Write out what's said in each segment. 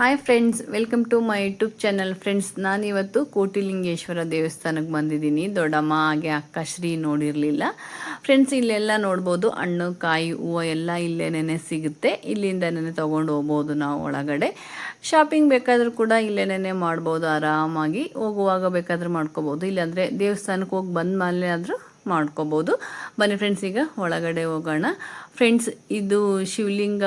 Hi friends welcome to my YouTube channel friends ನಾನಿವತ್ತು ಕೋಟಿಲಿಂಗೇಶ್ವರ ದೇವಸ್ಥಾನಕ್ಕೆ ಬಂದಿದ್ದೀನಿ. ದೊಡ್ಡಮ್ಮ ಹಾಗೆ ಅಕ್ಕ ಶ್ರೀ ನೋಡಿರಲಿಲ್ಲ. ಫ್ರೆಂಡ್ಸ್ ಇಲ್ಲೆಲ್ಲ ನೋಡ್ಬೋದು. ಹಣ್ಣು, ಕಾಯಿ, ಹೂವು ಎಲ್ಲ ಇಲ್ಲೇನೇ ಸಿಗುತ್ತೆ. ಇಲ್ಲಿಂದನೇ ತೊಗೊಂಡು ಹೋಗ್ಬೋದು ನಾವು ಒಳಗಡೆ. ಶಾಪಿಂಗ್ ಬೇಕಾದರೂ ಕೂಡ ಇಲ್ಲೇನೇ ಮಾಡ್ಬೋದು. ಆರಾಮಾಗಿ ಹೋಗುವಾಗ ಬೇಕಾದರೂ ಮಾಡ್ಕೋಬೋದು. ಇಲ್ಲಾಂದರೆ ದೇವಸ್ಥಾನಕ್ಕೆ ಹೋಗಿ ಬಂದ ಮೇಲೆ ಆದರೂ ಮಾಡ್ಕೋಬೋದು. ಬನ್ನಿ ಫ್ರೆಂಡ್ಸ್ ಈಗ ಒಳಗಡೆ ಹೋಗೋಣ. ಫ್ರೆಂಡ್ಸ್ ಇದು ಶಿವಲಿಂಗ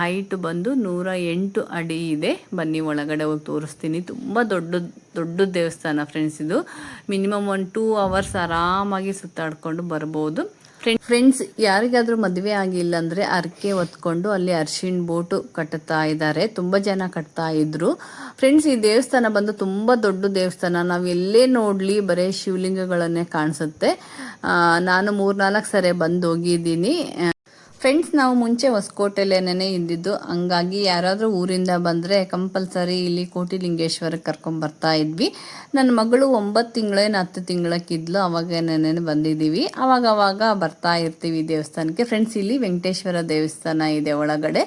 ಹೈಟ್ ಬಂದು ನೂರ ಎಂಟು ಅಡಿ ಇದೆ. ಬನ್ನಿ, ಒಳಗಡೆ ಹೋಗಿ ತೋರಿಸ್ತೀನಿ. ತುಂಬ ದೊಡ್ಡ ದೊಡ್ಡ ದೇವಸ್ಥಾನ ಫ್ರೆಂಡ್ಸ್ ಇದು. ಮಿನಿಮಮ್ ಒಂದು ಟೂ ಅವರ್ಸ್ ಆರಾಮಾಗಿ ಸುತ್ತಾಡ್ಕೊಂಡು ಬರ್ಬೋದು. ಫ್ರೆಂಡ್ ಫ್ರೆಂಡ್ಸ್ ಯಾರಿಗಾದರೂ ಮದುವೆ ಆಗಿಲ್ಲ ಅಂದರೆ ಅರ್ಕೆ ಹೊತ್ಕೊಂಡು ಅಲ್ಲಿ ಅರ್ಶಿಣ ಬೋಟು ಕಟ್ತಾ ಇದ್ದಾರೆ. ತುಂಬ ಜನ ಕಟ್ತಾ ಇದ್ರು. ಫ್ರೆಂಡ್ಸ್ ಈ ದೇವಸ್ಥಾನ ಬಂದು ತುಂಬ ದೊಡ್ಡ ದೇವಸ್ಥಾನ. ನಾವು ಎಲ್ಲೇ ನೋಡಲಿ ಬರೀ ಶಿವಲಿಂಗಗಳನ್ನೇ ಕಾಣಿಸುತ್ತೆ. ನಾನು ಮೂರ್ನಾಲ್ಕು ಸರಿ ಬಂದು ಹೋಗಿದ್ದೀನಿ ಫ್ರೆಂಡ್ಸ್ ನಾವು ಮುಂಚೆ ಹೊಸಕೋಟೆಲೇನೇ ಇದ್ದಿದ್ದು, ಹಂಗಾಗಿ ಯಾರಾದರೂ ಊರಿಂದ ಬಂದರೆ ಕಂಪಲ್ಸರಿ ಇಲ್ಲಿ ಕೋಟಿಲಿಂಗೇಶ್ವರಕ್ಕೆ ಕರ್ಕೊಂಡು ಬರ್ತಾ ಇದ್ವಿ. ನನ್ನ ಮಗಳು ಒಂಬತ್ತು ತಿಂಗಳೇನು ಹತ್ತು ತಿಂಗಳಕ್ಕಿದ್ಲು ನೆನೆ ಬಂದಿದ್ದೀವಿ ಅವಾಗ ಅವಾಗ ಬರ್ತಾ ಇರ್ತೀವಿ ದೇವಸ್ಥಾನಕ್ಕೆ. ಫ್ರೆಂಡ್ಸ್ ಇಲ್ಲಿ ವೆಂಕಟೇಶ್ವರ ದೇವಸ್ಥಾನ ಇದೆ ಒಳಗಡೆ.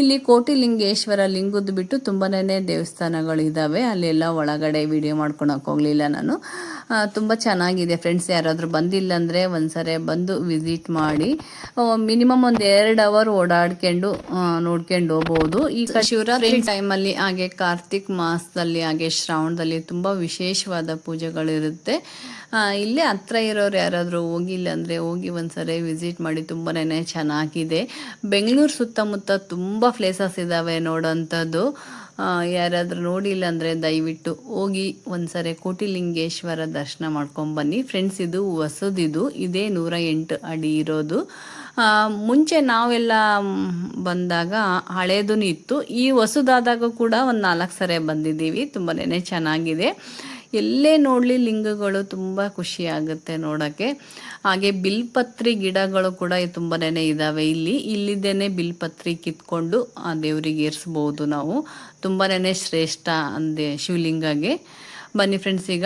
ಇಲ್ಲಿ ಕೋಟಿಲಿಂಗೇಶ್ವರ ಲಿಂಗದ್ದು ಬಿಟ್ಟು ತುಂಬಾನೇ ದೇವಸ್ಥಾನಗಳಿದ್ದಾವೆ ಅಲ್ಲೆಲ್ಲ ಒಳಗಡೆ ವಿಡಿಯೋ ಮಾಡ್ಕೊಳಕ್ಕೆ ಹೋಗಲಿಲ್ಲ ನಾನು. ತುಂಬ ಚೆನ್ನಾಗಿದೆ. ಫ್ರೆಂಡ್ಸ್ ಯಾರಾದರೂ ಬಂದಿಲ್ಲ ಅಂದರೆ ಒಂದ್ಸರಿ ಬಂದು ವಿಸಿಟ್ ಮಾಡಿ. ಮಿನಿಮಮ್ ಒಂದು ಎರಡು ಅವರ್ ಓಡಾಡ್ಕೊಂಡು ನೋಡ್ಕೊಂಡು ಹೋಗ್ಬೋದು. ಈಗ ಶಿವರಾತ್ರಿ ಟೈಮಲ್ಲಿ ಹಾಗೆ ಕಾರ್ತಿಕ್ ಮಾಸದಲ್ಲಿ ಹಾಗೆ ಶ್ರಾವಣದಲ್ಲಿ ತುಂಬ ವಿಶೇಷವಾದ ಪೂಜೆಗಳಿರುತ್ತೆ. ಇರುತ್ತೆ ಇಲ್ಲೇ ಹತ್ರ ಇರೋರು ಯಾರಾದರೂ ಹೋಗಿಲ್ಲ ಅಂದರೆ ಹೋಗಿ ಒಂದ್ಸರಿ ವಿಸಿಟ್ ಮಾಡಿ ತುಂಬಾನೇ ಚೆನ್ನಾಗಿದೆ. ಬೆಂಗಳೂರು ಸುತ್ತಮುತ್ತ ತುಂಬ ಪ್ಲೇಸಸ್ ಇದ್ದಾವೆ ನೋಡೋಂಥದ್ದು. ಯಾರಾದ್ರೂ ಯಾರಾದರೂ ನೋಡಿಲ್ಲ ಅಂದ್ರೆ ದಯವಿಟ್ಟು ಹೋಗಿ ಒಂದ್ಸರಿ ಕೋಟಿಲಿಂಗೇಶ್ವರ ದರ್ಶನ ಮಾಡ್ಕೊಂಬನ್ನಿ ಫ್ರೆಂಡ್ಸ್ ಇದು ಹೊಸದಿದು. ಇದೇ ನೂರ ಎಂಟು ಅಡಿ ಇರೋದು. ಮುಂಚೆ ನಾವೆಲ್ಲ ಬಂದಾಗ ಹಳೇದೂ ಇತ್ತು. ಈ ಹೊಸದಾದಾಗ ಕೂಡ ಒಂದು ನಾಲ್ಕು ಸರಿ ಬಂದಿದ್ದೀವಿ. ತುಂಬಾನೇ ಚೆನ್ನಾಗಿದೆ. ಎಲ್ಲೇ ನೋಡಲಿ ಲಿಂಗಗಳು ತುಂಬ ಖುಷಿ ಆಗುತ್ತೆ ನೋಡೋಕ್ಕೆ. ಹಾಗೆ ಬಿಲ್ಪತ್ರಿ ಗಿಡಗಳು ಕೂಡ ತುಂಬಾನೇ ಇದ್ದಾವೆ ಇಲ್ಲಿ. ಇಲ್ಲಿದ್ದೇನೆ ಬಿಲ್ಪತ್ರಿ ಕಿತ್ಕೊಂಡು ಆ ದೇವರಿಗೆ ಏರಿಸ್ಬೋದು ನಾವು. ತುಂಬಾನೇ ಶ್ರೇಷ್ಠ ಅಂದೆ ಶಿವಲಿಂಗಗೆ. ಬನ್ನಿ ಫ್ರೆಂಡ್ಸ್ ಈಗ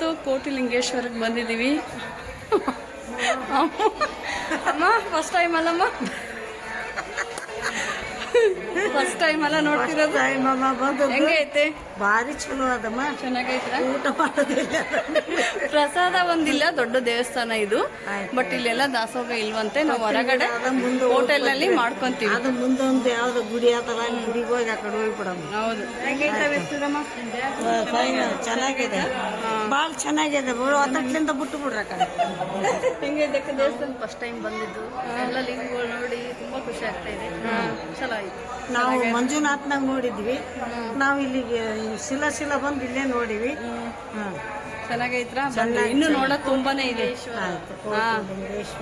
ಇವತ್ತು ಕೋಟಿಲಿಂಗೇಶ್ವರಕ್ಕೆ ಬಂದಿದ್ದೀವಿ. ಅಮ್ಮ ಫಸ್ಟ್ ಟೈಮ್ ಅಲ್ಲಮ್ಮ? ಫಸ್ಟ್ ಟೈಮ್ ಅಲ್ಲ ನೋಡ್ತಿರೋದು? ಹೆಂಗೈತೆ? ಭಾರಿ ಚಲೋ ಅದಮ್ಮ. ಚೆನ್ನಾಗೈತ್ರ? ಊಟ ಮಾಡೋದಿಲ್ಲ. ಪ್ರಸಾದ ಒಂದಿಲ್ಲ ದೊಡ್ಡ ದೇವಸ್ಥಾನ ಇದು. ಬಟ್ ಇಲ್ಲೆಲ್ಲ ದಾಸೋಹ ಇಲ್ವಂತೆ ನಾವು ಹೊರಗಡೆ ಮುಂದೆ ಹೋಟೆಲ್ ಅಲ್ಲಿ ಮಾಡ್ಕೊಂತೀವಿ. ಅದು ಮುಂದೊಂದು ಯಾವ್ದು ಗುಡಿ ಆತರ ಗುಡಿಗೆ ಹೋಗಿ ಆ ಕಡೆ ಹೋಗ್ಬಿಡಮ್ಮ. ಹೌದು. ಚೆನ್ನಾಗಿದೆ. ಭಾಳ ಚೆನ್ನಾಗಿದೆ. ಬಿಡು ಹತ್ತಟ್ಲಿಂದ ಬಿಟ್ಟು ಬಿಡ್ರ ಆ ಕಡೆ. ಹೆಂಗೈತೆ ದೇವಸ್ಥಾನ? ಫಸ್ಟ್ ಟೈಮ್ ಬಂದಿದ್ದು. ಎಲ್ಲ ಲಿಂಗಗಳು ನೋಡಿ ತುಂಬಾ ಖುಷಿ ಆಗ್ತಾ ಇದೆ. ಚಲೋ ಆಯ್ತು. ನಾವು ಮಂಜುನಾಥ್ನಾಗ ನೋಡಿದ್ವಿ. ನಾವು ಇಲ್ಲಿಗೆ ಶಿಲಾ ಶಿಲ ಬಂದು ಇಲ್ಲೇ ನೋಡಿವಿ. ಹಾಂ ಚೆನ್ನಾಗೈತ್ರ. ಇನ್ನು ನೋಡೋದು ತುಂಬಾನೇ ಇದೆ.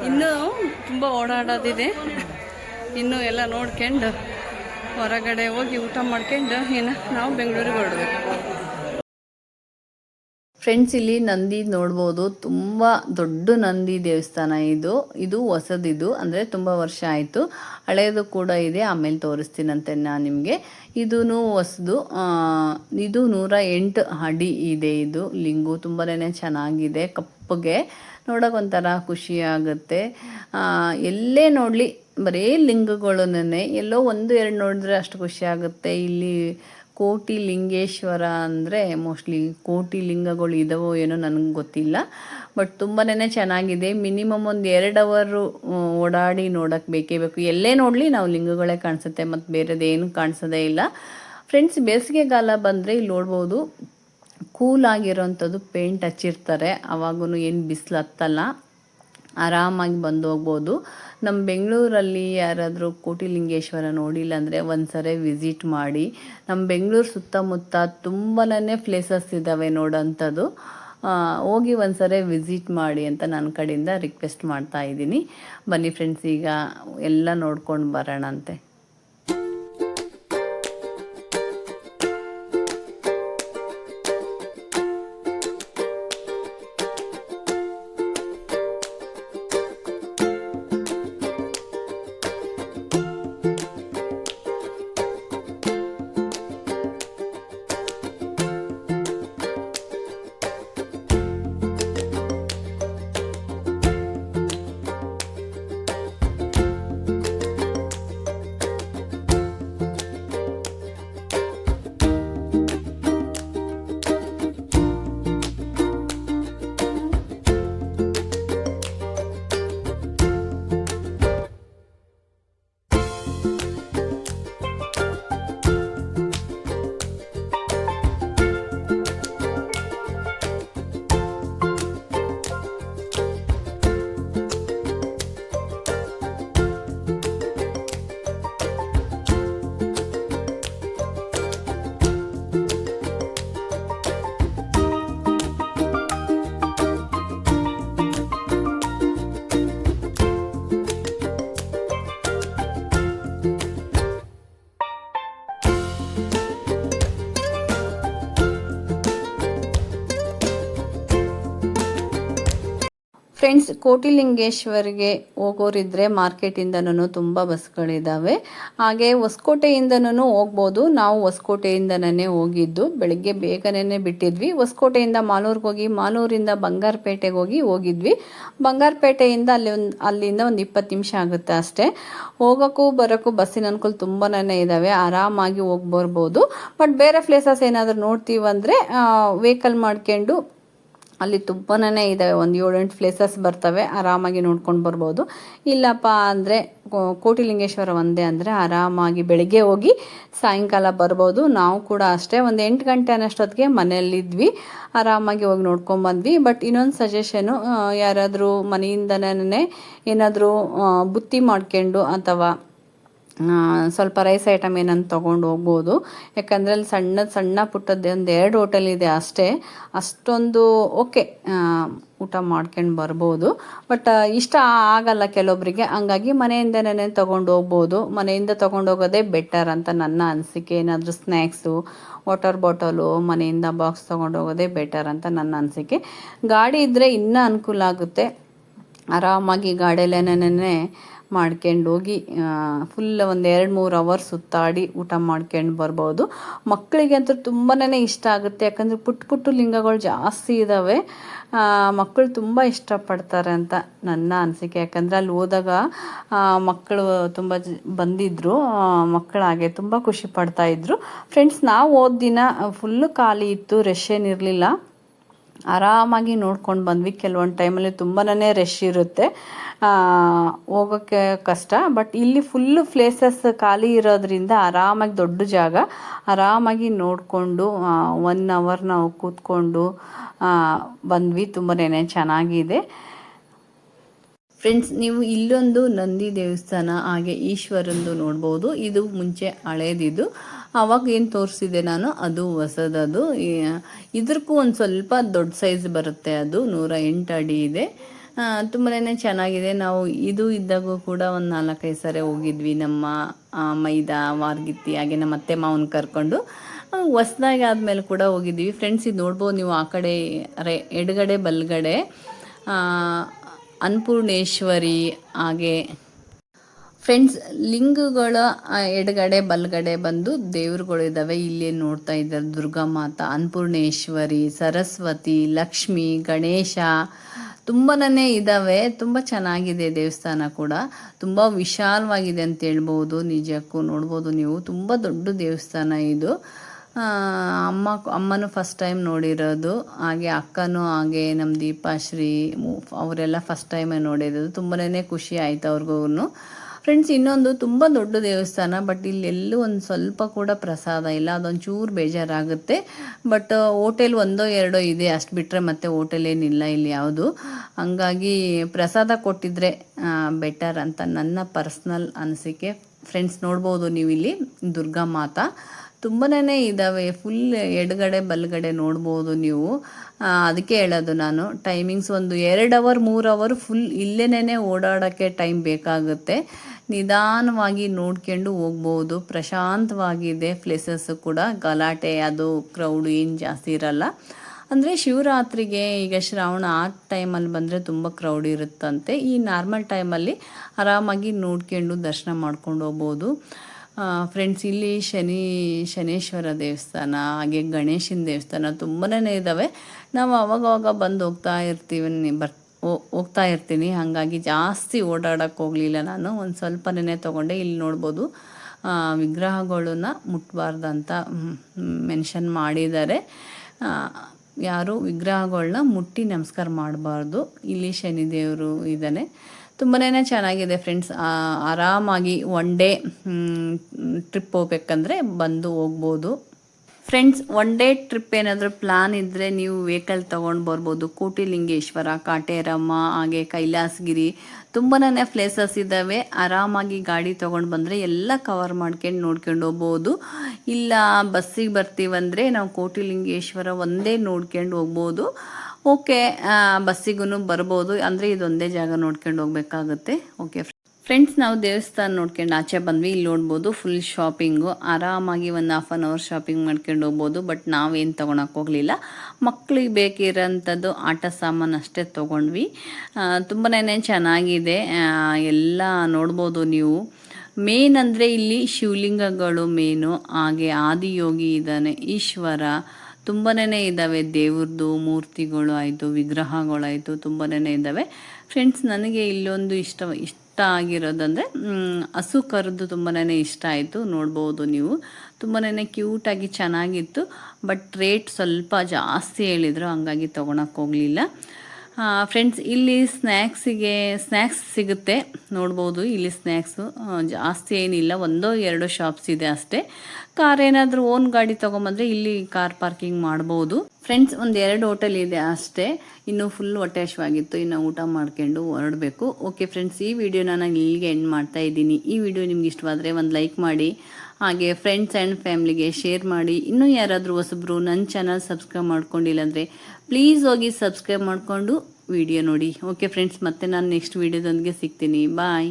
ಇನ್ನು ತುಂಬಾ ಓಡಾಡೋದಿದೆ. ಇನ್ನು ಎಲ್ಲ ನೋಡ್ಕೊಂಡು ಹೊರಗಡೆ ಹೋಗಿ ಊಟ ಮಾಡ್ಕೊಂಡು ಏನು ನಾವು ಬೆಂಗಳೂರಿಗೆ ಹೊರಡ್ಬೇಕು. ಫ್ರೆಂಡ್ಸ್ ಇಲ್ಲಿ ನಂದಿ ನೋಡ್ಬೋದು. ತುಂಬ ದೊಡ್ಡ ನಂದಿ ದೇವಸ್ಥಾನ ಇದು. ಇದು ಹೊಸದಿದು. ಅಂದರೆ ತುಂಬ ವರ್ಷ ಆಯಿತು. ಹಳೆಯದು ಕೂಡ ಇದೆ. ಆಮೇಲೆ ತೋರಿಸ್ತೀನಂತೆ ನಾನು ನಿಮಗೆ. ಇದೂ ಹೊಸದು. ಇದು ನೂರ ಎಂಟು ಅಡಿ ಇದೆ ಇದು. ಲಿಂಗು ತುಂಬಾ ಚೆನ್ನಾಗಿದೆ. ಕಪ್ಪಗೆ. ನೋಡೋಕೆ ಒಂಥರ ಖುಷಿ ಆಗುತ್ತೆ. ಆ, ಎಲ್ಲೇ ನೋಡಲಿ ಬರೀ ಲಿಂಗಗಳನ್ನೇ ಎಲ್ಲೋ ಒಂದು ಎರಡು ನೋಡಿದ್ರೆ ಅಷ್ಟು ಖುಷಿ ಆಗುತ್ತೆ. ಇಲ್ಲಿ ಕೋಟಿ ಲಿಂಗೇಶ್ವರ ಅಂದರೆ ಮೋಸ್ಟ್ಲಿ ಕೋಟಿ ಲಿಂಗಗಳು ಇದಾವೋ ಏನೋ ನನಗೆ ಗೊತ್ತಿಲ್ಲ. ಬಟ್ ತುಂಬಾನೇ ಚೆನ್ನಾಗಿದೆ. ಮಿನಿಮಮ್ ಒಂದು ಎರಡು ಅವರು ಓಡಾಡಿ ನೋಡೋಕ್ಕೆ ಬೇಕೇ ಬೇಕು. ಎಲ್ಲೇ ನೋಡಲಿ ನಾವು ಲಿಂಗಗಳೇ ಕಾಣಿಸುತ್ತೆ ಮತ್ತು ಬೇರೆದೇನು ಕಾಣಿಸೋದೇ ಇಲ್ಲ. ಫ್ರೆಂಡ್ಸ್ ಬೇಸಿಗೆಗಾಲ ಬಂದರೆ ಇಲ್ಲಿ ನೋಡ್ಬೋದು ಕೂಲ್ ಆಗಿರೋಂಥದ್ದು ಪೇಂಟ್ ಹಚ್ಚಿರ್ತಾರೆ. ಆವಾಗೂ ಏನು ಬಿಸಿಲು ಹತ್ತಲ್ಲ. ಆರಾಮಾಗಿ ಬಂದು ಹೋಗ್ಬೋದು. ನಮ್ಮ ಬೆಂಗಳೂರಲ್ಲಿ ಯಾರಾದರೂ ಕೋಟಿಲಿಂಗೇಶ್ವರ ನೋಡಿಲ್ಲ ಅಂದರೆ ಒಂದ್ಸರಿ ವಿಸಿಟ್ ಮಾಡಿ. ನಮ್ಮ ಬೆಂಗಳೂರು ಸುತ್ತಮುತ್ತ ತುಂಬನೇ ಪ್ಲೇಸಸ್ ಇದ್ದಾವೆ ನೋಡೋಂಥದ್ದು. ಹೋಗಿ ಹೋಗಿ ಒಂದ್ಸರಿ ವಿಸಿಟ್ ಮಾಡಿ ಅಂತ ನನ್ನ ಕಡೆಯಿಂದ ರಿಕ್ವೆಸ್ಟ್ ಮಾಡ್ತಾ ಇದ್ದೀನಿ. ಬನ್ನಿ ಫ್ರೆಂಡ್ಸ್ ಈಗ ಎಲ್ಲ ನೋಡ್ಕೊಂಡು ಬರೋಣಂತೆ. ಫ್ರೆಂಡ್ಸ್ ಕೋಟಿಲಿಂಗೇಶ್ವರಿಗೆ ಹೋಗೋರಿದ್ರೆ ಮಾರ್ಕೆಟಿಂದನೂ ತುಂಬ ಬಸ್ಗಳಿದ್ದಾವೆ ಹಾಗೆ ಹೊಸಕೋಟೆಯಿಂದನೂ ಹೋಗ್ಬೋದು. ನಾವು ಹೊಸಕೋಟೆಯಿಂದನೇ ಹೋಗಿದ್ದು. ಬೆಳಗ್ಗೆ ಬೇಗನೆ ಬಿಟ್ಟಿದ್ವಿ. ಹೊಸಕೋಟೆಯಿಂದ ಮಾಲೂರಿಗೆ ಹೋಗಿ, ಮಾಲೂರಿಂದ ಬಂಗಾರಪೇಟೆಗೆ ಹೋಗಿ ಹೋಗಿದ್ವಿ. ಬಂಗಾರಪೇಟೆಯಿಂದ ಅಲ್ಲಿ ಒಂದು, ಅಲ್ಲಿಂದ ಒಂದು ಇಪ್ಪತ್ತು ನಿಮಿಷ ಆಗುತ್ತೆ ಅಷ್ಟೇ. ಹೋಗೋಕ್ಕೂ ಬರೋಕ್ಕೂ ಬಸ್ಸಿನ ಅನುಕೂಲ ತುಂಬನೇ ಇದ್ದಾವೆ ಆರಾಮಾಗಿ ಹೋಗಿ ಬರ್ಬೋದು ಬಟ್ ಬೇರೆ ಪ್ಲೇಸಸ್ ಏನಾದರೂ ನೋಡ್ತೀವಂದರೆ ವೆಹಿಕಲ್ ಮಾಡ್ಕೊಂಡು ಅಲ್ಲಿ ತುಂಬನೇ ಇದ್ದಾವೆ ಒಂದು ಏಳೆಂಟು ಪ್ಲೇಸಸ್ ಬರ್ತವೆ, ಆರಾಮಾಗಿ ನೋಡ್ಕೊಂಡು ಬರ್ಬೋದು. ಇಲ್ಲಪ್ಪ ಅಂದರೆ ಕೋಟಿಲಿಂಗೇಶ್ವರ ಒಂದೇ ಅಂದರೆ ಆರಾಮಾಗಿ ಬೆಳಿಗ್ಗೆ ಹೋಗಿ ಸಾಯಂಕಾಲ ಬರ್ಬೋದು. ನಾವು ಕೂಡ ಅಷ್ಟೇ, ಒಂದು ಎಂಟು ಗಂಟೆ ಅನ್ನೋಷ್ಟೊತ್ತಿಗೆ ಮನೆಯಲ್ಲಿದ್ವಿ, ಆರಾಮಾಗಿ ಹೋಗಿ ನೋಡ್ಕೊಂಬಂದ್ವಿ ಬಟ್ ಇನ್ನೊಂದು ಸಜೆಷನು ಯಾರಾದರೂ ಮನೆಯಿಂದನೇ ಏನಾದರೂ ಬುತ್ತಿ ಮಾಡ್ಕೊಂಡು ಅಥವಾ ಸ್ವಲ್ಪ ರೈಸ್ ಐಟಮ್ ಏನಂತ ತೊಗೊಂಡು ಹೋಗ್ಬೋದು. ಯಾಕಂದರೆ ಅಲ್ಲಿ ಸಣ್ಣ ಸಣ್ಣ ಪುಟ್ಟದ್ದು ಒಂದು ಎರಡು ಹೋಟೆಲ್ ಇದೆ ಅಷ್ಟೇ. ಅಷ್ಟೊಂದು ಓಕೆ ಊಟ ಮಾಡ್ಕೊಂಡು ಬರ್ಬೋದು. ಬಟ್ ಇಷ್ಟ ಆಗಲ್ಲ ಕೆಲವೊಬ್ಬರಿಗೆ ಹಂಗಾಗಿ ಮನೆಯಿಂದನೇ ತೊಗೊಂಡು ಹೋಗ್ಬೋದು. ಮನೆಯಿಂದ ತೊಗೊಂಡು ಹೋಗೋದೇ ಬೆಟರ್ ಅಂತ ನನ್ನ ಅನಿಸಿಕೆ. ಏನಾದರೂ ಸ್ನ್ಯಾಕ್ಸು ವಾಟರ್ ಬಾಟಲು ಮನೆಯಿಂದ ಬಾಕ್ಸ್ ತೊಗೊಂಡು ಹೋಗೋದೇ ಬೆಟರ್ ಅಂತ ನನ್ನ ಅನಿಸಿಕೆ. ಗಾಡಿ ಇದ್ದರೆ ಇನ್ನೂ ಅನುಕೂಲ ಆಗುತ್ತೆ. ಆರಾಮಾಗಿ ಗಾಡಿಯಲ್ಲೇನೇ ಮಾಡ್ಕೊಂಡು ಹೋಗಿ ಫುಲ್ ಒಂದು ಎರಡು ಮೂರು ಅವರ್ ಸುತ್ತಾಡಿ ಊಟ ಮಾಡ್ಕೊಂಡು ಬರ್ಬೋದು. ಮಕ್ಕಳಿಗೆ ಅಂತೂ ತುಂಬಾ ಇಷ್ಟ ಆಗುತ್ತೆ. ಯಾಕಂದರೆ ಪುಟ್ಟ ಪುಟ್ಟ ಲಿಂಗಗಳು ಜಾಸ್ತಿ ಇದ್ದಾವೆ ಮಕ್ಕಳು ತುಂಬ ಇಷ್ಟಪಡ್ತಾರೆ ಅಂತ ನನ್ನ ಅನಿಸಿಕೆ. ಯಾಕಂದರೆ ಅಲ್ಲಿ ಹೋದಾಗ ಮಕ್ಕಳು ತುಂಬ ಬಂದಿದ್ದರು ಮಕ್ಕಳಾಗೆ ತುಂಬ ಖುಷಿ ಪಡ್ತಾಯಿದ್ರು ಫ್ರೆಂಡ್ಸ್ ನಾವು ಹೋದ ದಿನ ಫುಲ್ಲು ಖಾಲಿ ಇತ್ತು. ರಶ್ ಏನಿರಲಿಲ್ಲ ಆರಾಮಾಗಿ ನೋಡ್ಕೊಂಡು ಬಂದ್ವಿ. ಕೆಲವೊಂದು ಟೈಮಲ್ಲಿ ತುಂಬನೇ ರಶ್ ಇರುತ್ತೆ. ಹೋಗೋಕ್ಕೆ ಕಷ್ಟ. ಬಟ್ ಇಲ್ಲಿ ಫುಲ್ಲು ಪ್ಲೇಸಸ್ ಖಾಲಿ ಇರೋದ್ರಿಂದ ಆರಾಮಾಗಿ ದೊಡ್ಡ ಜಾಗ. ಆರಾಮಾಗಿ ನೋಡಿಕೊಂಡು ಒನ್ ಅವರ್ ನಾವು ಕೂತ್ಕೊಂಡು ಬಂದ್ವಿ. ತುಂಬನೇ ಚೆನ್ನಾಗಿದೆ. ಫ್ರೆಂಡ್ಸ್ ನೀವು ಇಲ್ಲೊಂದು ನಂದಿ ದೇವಸ್ಥಾನ, ಹಾಗೆ ಈಶ್ವರಂದು ನೋಡ್ಬೋದು. ಇದು ಮುಂಚೆ ಹಳೇದಿದ್ದು. ಅವಾಗ ಏನು ತೋರಿಸಿದೆ ನಾನು, ಅದು ಹೊಸದದು. ಇದಕ್ಕೂ ಒಂದು ಸ್ವಲ್ಪ ದೊಡ್ಡ ಸೈಜ್ ಬರುತ್ತೆ ಅದು, ನೂರ ಎಂಟು ಅಡಿ ಇದೆ. ತುಂಬಾ ಚೆನ್ನಾಗಿದೆ. ನಾವು ಇದು ಇದ್ದಾಗೂ ಕೂಡ ಒಂದು ನಾಲ್ಕೈದು ಸಾರಿ ಹೋಗಿದ್ವಿ ನಮ್ಮ ಮೈದಾ, ವಾರ್ಗಿತ್ತಿ, ಹಾಗೆ ನಮ್ಮ ಅತ್ತೆ ಮಾವನ ಕರ್ಕೊಂಡು. ಹೊಸ್ದಾಗಿ ಆದಮೇಲೆ ಕೂಡ ಹೋಗಿದ್ವಿ. ಫ್ರೆಂಡ್ಸ್ ಇದು ನೋಡ್ಬೋದು, ನೀವು ಆ ಕಡೆ ರೇ ಎಡಗಡೆ, ಬಲ್ಗಡೆ. ಅನ್ನಪೂರ್ಣೇಶ್ವರಿ, ಹಾಗೆ ಫ್ರೆಂಡ್ಸ್ ಲಿಂಗಗಳ ಎಡಗಡೆ, ಬಲಗಡೆ ಬಂದು ದೇವರುಗಳು ಇದ್ದಾವೆ. ಇಲ್ಲಿ ನೋಡ್ತಾ ಇದ್ದಾರೆ ದುರ್ಗಾ ಮಾತ, ಅನ್ನಪೂರ್ಣೇಶ್ವರಿ, ಸರಸ್ವತಿ, ಲಕ್ಷ್ಮಿ, ಗಣೇಶ, ತುಂಬನೇ ಇದ್ದಾವೆ. ತುಂಬ ಚೆನ್ನಾಗಿದೆ ದೇವಸ್ಥಾನ ಕೂಡ. ತುಂಬ ವಿಶಾಲವಾಗಿದೆ ಅಂತ ಹೇಳ್ಬೋದು. ನಿಜಕ್ಕೂ ನೋಡ್ಬೋದು ನೀವು. ತುಂಬ ದೊಡ್ಡ ದೇವಸ್ಥಾನ ಇದು. ಅಮ್ಮ, ಅಮ್ಮನೂ ಫಸ್ಟ್ ಟೈಮ್ ನೋಡಿರೋದು. ಹಾಗೆ ಅಕ್ಕನೂ ಹಾಗೆ ನಮ್ಮ ದೀಪಾಶ್ರೀ ಅವರೆಲ್ಲ ಫಸ್ಟ್ ಟೈಮೇ ನೋಡಿರೋದು. ತುಂಬನೇ ಖುಷಿ ಆಯಿತು ಅವ್ರಿಗೂ. ಫ್ರೆಂಡ್ಸ್ ಇನ್ನೊಂದು ತುಂಬ ದೊಡ್ಡ ದೇವಸ್ಥಾನ ಬಟ್ ಇಲ್ಲಿ ಎಲ್ಲೂ ಒಂದು ಸ್ವಲ್ಪ ಕೂಡ ಪ್ರಸಾದ ಇಲ್ಲ. ಅದೊಂದು ಚೂರು ಬೇಜಾರಾಗುತ್ತೆ ಬಟ್ ಹೋಟೆಲ್ ಒಂದೋ ಎರಡೋ ಇದೆ. ಅಷ್ಟು ಬಿಟ್ಟರೆ ಮತ್ತೆ ಹೋಟೆಲ್ ಏನಿಲ್ಲ ಇಲ್ಲಿ ಯಾವುದು. ಹಂಗಾಗಿ ಪ್ರಸಾದ ಕೊಟ್ಟಿದ್ರೆ ಬೆಟರ್ ಅಂತ ನನ್ನ ಪರ್ಸ್ನಲ್ ಅನಿಸಿಕೆ. ಫ್ರೆಂಡ್ಸ್ ನೋಡ್ಬೋದು ನೀವು ಇಲ್ಲಿ ದುರ್ಗಾ ಮಾತಾ. ತುಂಬನೇ ಇದ್ದಾವೆ ಫುಲ್ ಎಡಗಡೆ, ಬಲಗಡೆ ನೋಡ್ಬೋದು ನೀವು. ಅದಕ್ಕೆ ಹೇಳೋದು ನಾನು. ಟೈಮಿಂಗ್ಸ್ ಒಂದು ಎರಡು ಅವರ್ ಮೂರು ಅವರ್ ಫುಲ್ ಇಲ್ಲೇನೆ ಓಡಾಡೋಕ್ಕೆ ಟೈಮ್ ಬೇಕಾಗುತ್ತೆ. ನಿಧಾನವಾಗಿ ನೋಡ್ಕೊಂಡು ಹೋಗ್ಬೋದು. ಪ್ರಶಾಂತವಾಗಿದೆ ಪ್ಲೇಸಸ್ಸು ಕೂಡ. ಗಲಾಟೆ, ಅದು ಕ್ರೌಡ್ ಏನು ಜಾಸ್ತಿ ಇರಲ್ಲ. ಅಂದರೆ ಶಿವರಾತ್ರಿಗೆ ಈಗ ಶ್ರಾವಣ ಆ ಟೈಮಲ್ಲಿ ಬಂದರೆ ತುಂಬ ಕ್ರೌಡ್ ಇರುತ್ತಂತೆ. ಈ ನಾರ್ಮಲ್ ಟೈಮಲ್ಲಿ ಆರಾಮಾಗಿ ನೋಡ್ಕೊಂಡು ದರ್ಶನ ಮಾಡ್ಕೊಂಡು ಹೋಗ್ಬೋದು. ಫ್ರೆಂಡ್ಸ್ ಇಲ್ಲಿ ಶನಿ, ಶನೇಶ್ವರ ದೇವಸ್ಥಾನ, ಹಾಗೆ ಗಣೇಶನ ದೇವಸ್ಥಾನ ತುಂಬನೇ ಇದ್ದಾವೆ ನಾವು ಅವಾಗವಾಗ ಬಂದು ಹೋಗ್ತಾ ಇರ್ತೀವಿ ಬರ್ತೀವಿ ಹೋಗ್ತಾ ಇರ್ತೀನಿ. ಹಾಗಾಗಿ ಜಾಸ್ತಿ ಓಡಾಡೋಕ್ಕೆ ಹೋಗಲಿಲ್ಲ ನಾನು. ಒಂದು ಸ್ವಲ್ಪನೇ ತೊಗೊಂಡೆ. ಇಲ್ಲಿ ನೋಡ್ಬೋದು ವಿಗ್ರಹಗಳನ್ನ ಮುಟ್ಟಬಾರ್ದಂತ ಮೆನ್ಷನ್ ಮಾಡಿದ್ದಾರೆ. ಯಾರು ವಿಗ್ರಹಗಳನ್ನ ಮುಟ್ಟಿ ನಮಸ್ಕಾರ ಮಾಡಬಾರ್ದು. ಇಲ್ಲಿ ಶನಿದೇವರು ಇದ್ದಾನೆ. ತುಂಬನೇ ಚೆನ್ನಾಗಿದೆ ಫ್ರೆಂಡ್ಸ್. ಆರಾಮಾಗಿ ಒನ್ ಡೇ ಟ್ರಿಪ್ ಹೋಗ್ಬೇಕಂದ್ರೆ ಬಂದು ಹೋಗ್ಬೋದು. ಫ್ರೆಂಡ್ಸ್ ಒನ್ ಡೇ ಟ್ರಿಪ್ ಏನಾದರೂ ಪ್ಲಾನ್ ಇದ್ದರೆ ನೀವು ವೆಹಿಕಲ್ ತೊಗೊಂಡು ಬರ್ಬೋದು. ಕೋಟಿಲಿಂಗೇಶ್ವರ, ಕಾಟೇರಮ್ಮ, ಹಾಗೆ ಕೈಲಾಸಗಿರಿ. ತುಂಬನೇ ಪ್ಲೇಸಸ್ ಇದ್ದಾವೆ ಆರಾಮಾಗಿ ಗಾಡಿ ತೊಗೊಂಡು ಬಂದರೆ ಎಲ್ಲ ಕವರ್ ಮಾಡ್ಕೊಂಡು ನೋಡ್ಕೊಂಡು ಹೋಗ್ಬೋದು. ಇಲ್ಲ ಬಸ್ಸಿಗೆ ಬರ್ತೀವಂದರೆ ನಾವು ಕೋಟಿಲಿಂಗೇಶ್ವರ ಒಂದೇ ನೋಡ್ಕೊಂಡು ಹೋಗ್ಬೋದು. ಓಕೆ ಬಸ್ಸಿಗೂ ಬರ್ಬೋದು. ಅಂದರೆ ಇದೊಂದೇ ಜಾಗ ನೋಡ್ಕೊಂಡು ಹೋಗ್ಬೇಕಾಗುತ್ತೆ. ಓಕೆ ಫ್ರೆಂಡ್ಸ್ ನಾವು ದೇವಸ್ಥಾನ ನೋಡ್ಕೊಂಡು ಆಚೆ ಬಂದ್ವಿ. ಇಲ್ಲಿ ನೋಡ್ಬೋದು ಫುಲ್ ಶಾಪಿಂಗು ಆರಾಮಾಗಿ ಒಂದು ಹಾಫ್ ಆನ್ ಅವರ್ ಶಾಪಿಂಗ್ ಮಾಡ್ಕೊಂಡು ಹೋಗ್ಬೋದು. ಬಟ್ ನಾವೇನು ತೊಗೊಳಕ್ಕೆ ಹೋಗಲಿಲ್ಲ. ಮಕ್ಕಳಿಗೆ ಬೇಕಿರೋಂಥದ್ದು ಆಟ ಸಾಮಾನು ಅಷ್ಟೇ ತೊಗೊಂಡ್ವಿ. ತುಂಬಾ ಚೆನ್ನಾಗಿದೆ. ಎಲ್ಲ ನೋಡ್ಬೋದು ನೀವು. ಮೇನ್ ಅಂದರೆ ಇಲ್ಲಿ ಶಿವಲಿಂಗಗಳು ಮೇನು ಹಾಗೆ ಆದಿಯೋಗಿ ಇದ್ದಾನೆ, ಈಶ್ವರ. ತುಂಬನೇ ಇದ್ದಾವೆ ದೇವ್ರದ್ದು ಮೂರ್ತಿಗಳು ಆಯಿತು, ವಿಗ್ರಹಗಳಾಯಿತು ತುಂಬನೇ ಇದ್ದಾವೆ. ಫ್ರೆಂಡ್ಸ್ ನನಗೆ ಇಲ್ಲೊಂದು ಇಷ್ಟ ಇಷ್ಟ ಆಗಿರೋದಂದರೆ ಹಸು ಕರೆದು ತುಂಬಾ ಇಷ್ಟ ಆಯಿತು, ನೋಡ್ಬೋದು ನೀವು. ತುಂಬಾ ಕ್ಯೂಟಾಗಿ ಚೆನ್ನಾಗಿತ್ತು ಬಟ್ ರೇಟ್ ಸ್ವಲ್ಪ ಜಾಸ್ತಿ ಹೇಳಿದರು, ಹಂಗಾಗಿ ತೊಗೊಳಕ್ಕೆ ಹೋಗಲಿಲ್ಲ. ಫ್ರೆಂಡ್ಸ್ ಇಲ್ಲಿ ಸ್ನ್ಯಾಕ್ಸಿಗೆ ಸ್ನ್ಯಾಕ್ಸ್ ಸಿಗುತ್ತೆ. ನೋಡ್ಬೋದು, ಇಲ್ಲಿ ಸ್ನ್ಯಾಕ್ಸು ಜಾಸ್ತಿ ಏನಿಲ್ಲ, ಒಂದೋ ಎರಡೋ ಶಾಪ್ಸ್ ಇದೆ ಅಷ್ಟೇ. ಕಾರ್ ಏನಾದರೂ ಓನ್ ಗಾಡಿ ತೊಗೊಂಬಂದ್ರೆ ಇಲ್ಲಿ ಕಾರ್ ಪಾರ್ಕಿಂಗ್ ಮಾಡ್ಬೋದು. ಫ್ರೆಂಡ್ಸ್ ಒಂದು ಎರಡು ಹೋಟೆಲ್ ಇದೆ ಅಷ್ಟೇ. ಇನ್ನು ಫುಲ್ ಹೊಟ್ಟೆ ಹಶ್ವಾಗಿತ್ತು ಇನ್ನು ಊಟ ಮಾಡ್ಕೊಂಡು ಹೊರಡಬೇಕು. ಓಕೆ ಫ್ರೆಂಡ್ಸ್ ಈ ವಿಡಿಯೋನ ನಾನು ಇಲ್ಲಿಗೆ ಎಂಡ್ ಮಾಡ್ತಾ ಇದ್ದೀನಿ. ಈ ವಿಡಿಯೋ ನಿಮ್ಗೆ ಇಷ್ಟವಾದರೆ ಒಂದು ಲೈಕ್ ಮಾಡಿ. ಹಾಗೆ ಫ್ರೆಂಡ್ಸ್ ಆ್ಯಂಡ್ ಫ್ಯಾಮ್ಲಿಗೆ ಶೇರ್ ಮಾಡಿ. ಇನ್ನೂ ಯಾರಾದರೂ ಹೊಸಬ್ರು ನನ್ನ ಚಾನಲ್ ಸಬ್ಸ್ಕ್ರೈಬ್ ಮಾಡ್ಕೊಂಡಿಲ್ಲ ಅಂದರೆ ಪ್ಲೀಸ್ ಹೋಗಿ ಸಬ್ಸ್ಕ್ರೈಬ್ ಮಾಡಿಕೊಂಡು ವಿಡಿಯೋ ನೋಡಿ. ಓಕೆ ಫ್ರೆಂಡ್ಸ್ ಮತ್ತೆ ನಾನು ನೆಕ್ಸ್ಟ್ ವೀಡಿಯೋದೊಂದಿಗೆ ಸಿಗ್ತೀನಿ. ಬಾಯ್